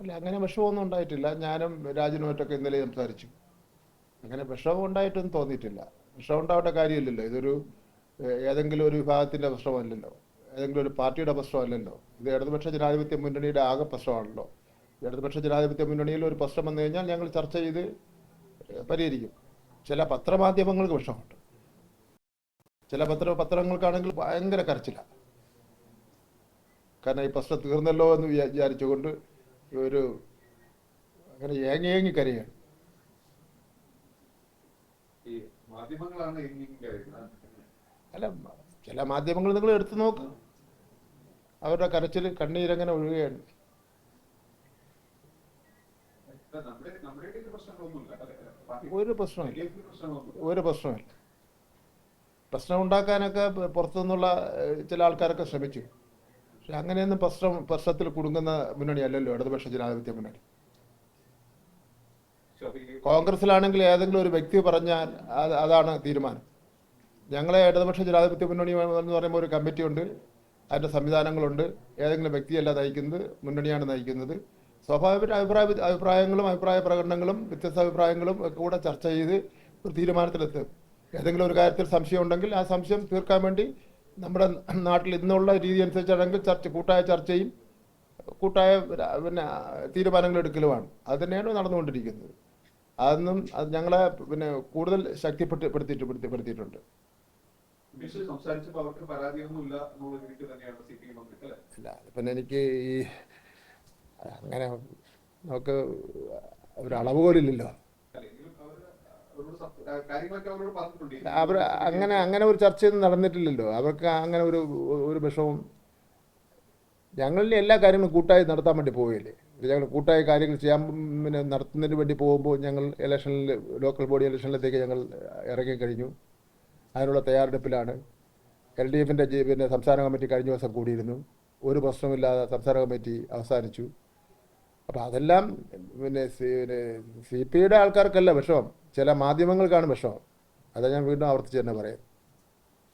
അല്ല അങ്ങനെ വിഷമമൊന്നും ഉണ്ടായിട്ടില്ല. ഞാനും രാജനുമായിട്ടൊക്കെ ഇന്നലെ സംസാരിച്ചു. അങ്ങനെ വിഷമം ഉണ്ടായിട്ടൊന്നും തോന്നിയിട്ടില്ല. വിഷമം ഉണ്ടാവേണ്ട കാര്യമില്ലല്ലോ. ഇതൊരു ഏതെങ്കിലും ഒരു വിഭാഗത്തിന്റെ പ്രശ്നമല്ലല്ലോ. ഏതെങ്കിലും ഒരു പാർട്ടിയുടെ പ്രശ്നമല്ലല്ലോ. ഇത് ഇടതുപക്ഷ ജനാധിപത്യ മുന്നണിയുടെ ആകെ പ്രശ്നമാണല്ലോ. ഇടതുപക്ഷ ജനാധിപത്യ മുന്നണിയിൽ ഒരു പ്രശ്നം വന്നു കഴിഞ്ഞാൽ ഞങ്ങൾ ചർച്ച ചെയ്ത് പരിഹരിക്കും. ചില പത്രമാധ്യമങ്ങൾക്ക് വിഷമമുണ്ട്. ചില പത്ര പത്രങ്ങൾക്കാണെങ്കിൽ ഭയങ്കര കരച്ചിലാണ്. കാരണം ഈ പ്രശ്നം തീർന്നല്ലോ എന്ന് വിചാ- വിചാരിച്ചുകൊണ്ട് ഒരു അങ്ങനെ ഏങ്ങി ഏങ്ങി കരയാണ് അല്ല ചില മാധ്യമങ്ങൾ നിങ്ങൾ എടുത്തു നോക്ക്. അവരുടെ കരച്ചിൽ കണ്ണീരങ്ങനെ ഒഴുകുകയാണ് ഒരു പ്രശ്നമില്ല ഒരു പ്രശ്നമില്ല പ്രശ്നം ഉണ്ടാക്കാനൊക്കെ പുറത്തുനിന്നുള്ള ചില ആൾക്കാരൊക്കെ ശ്രമിച്ചു. അങ്ങനെയൊന്നും പ്രശ്നം പ്രശ്നത്തിൽ കുടുങ്ങുന്ന മുന്നണി അല്ലല്ലോ ഇടതുപക്ഷ ജനാധിപത്യ മുന്നണി. കോൺഗ്രസിലാണെങ്കിൽ ഏതെങ്കിലും ഒരു വ്യക്തി പറഞ്ഞാൽ അത് അതാണ് തീരുമാനം. ഞങ്ങളെ ഇടതുപക്ഷ ജനാധിപത്യ മുന്നണി എന്ന് പറയുമ്പോൾ ഒരു കമ്മിറ്റി ഉണ്ട് അതിന്റെ സംവിധാനങ്ങളുണ്ട് ഏതെങ്കിലും വ്യക്തിയല്ല നയിക്കുന്നത് മുന്നണിയാണ് നയിക്കുന്നത്. സ്വാഭാവിക അഭിപ്രായ അഭിപ്രായങ്ങളും അഭിപ്രായ പ്രകടനങ്ങളും വ്യത്യസ്ത അഭിപ്രായങ്ങളും ഒക്കെ കൂടെ ചർച്ച ചെയ്ത് ഒരു തീരുമാനത്തിലെത്തും. ഏതെങ്കിലും ഒരു കാര്യത്തിൽ സംശയം ഉണ്ടെങ്കിൽ ആ സംശയം തീർക്കാൻ വേണ്ടി നമ്മുടെ നാട്ടിൽ ഇന്നുള്ള രീതി അനുസരിച്ചാണെങ്കിൽ ചർച്ച കൂട്ടായ ചർച്ചയും കൂട്ടായ പിന്നെ തീരുമാനങ്ങൾ എടുക്കലുമാണ്. അത് തന്നെയാണ് നടന്നുകൊണ്ടിരിക്കുന്നത്. അതൊന്നും അത് ഞങ്ങളെ പിന്നെ കൂടുതൽ ശക്തിപ്പെടുത്തിപ്പെടുത്തിയിട്ടുണ്ട് അല്ല? പിന്നെ എനിക്ക് ഈ അങ്ങനെ നമുക്ക് ഒരു അളവ് പോലില്ലല്ലോ അല്ലെങ്കിലും അവർ അവരോട് സം- ആ, കാര്യങ്ങളൊക്കെ അവരോട് പറഞ്ഞിട്ടുണ്ട് അവർ അങ്ങനെ അങ്ങനെ ഒരു ചർച്ചയൊന്നും നടന്നിട്ടില്ലല്ലോ. അവർക്ക് അങ്ങനെ ഒരു ഒരു വിഷവും ഞങ്ങളിൽ എല്ലാ കാര്യങ്ങളും കൂട്ടായി നടത്താൻ വേണ്ടി പോവുകയല്ലേ. ഞങ്ങൾ കൂട്ടായ കാര്യങ്ങൾ ചെയ്യാൻ പിന്നെ നടത്തുന്നതിന് വേണ്ടി പോകുമ്പോൾ ഞങ്ങൾ ഇലക്ഷനിൽ ലോക്കൽ ബോഡി ഇലക്ഷനിലത്തേക്ക് ഞങ്ങൾ ഇറങ്ങി കഴിഞ്ഞു. അതിനുള്ള തയ്യാറെടുപ്പിലാണ്. എൽ ഡി എഫിന്റെ പിന്നെ സംസ്ഥാന കമ്മിറ്റി കഴിഞ്ഞ ദിവസം കൂടിയിരുന്നു. ഒരു പ്രശ്നമില്ലാതെ സംസ്ഥാന കമ്മിറ്റി അവസാനിച്ചു. അപ്പോൾ അതെല്ലാം പിന്നെ പിന്നെ സി പി ഐയുടെ ആൾക്കാർക്കല്ല വിഷമം. ചില മാധ്യമങ്ങൾക്കാണ് വിഷമം. അതാ ഞാൻ വീണ്ടും ആവർത്തിച്ച് തന്നെ പറയാം.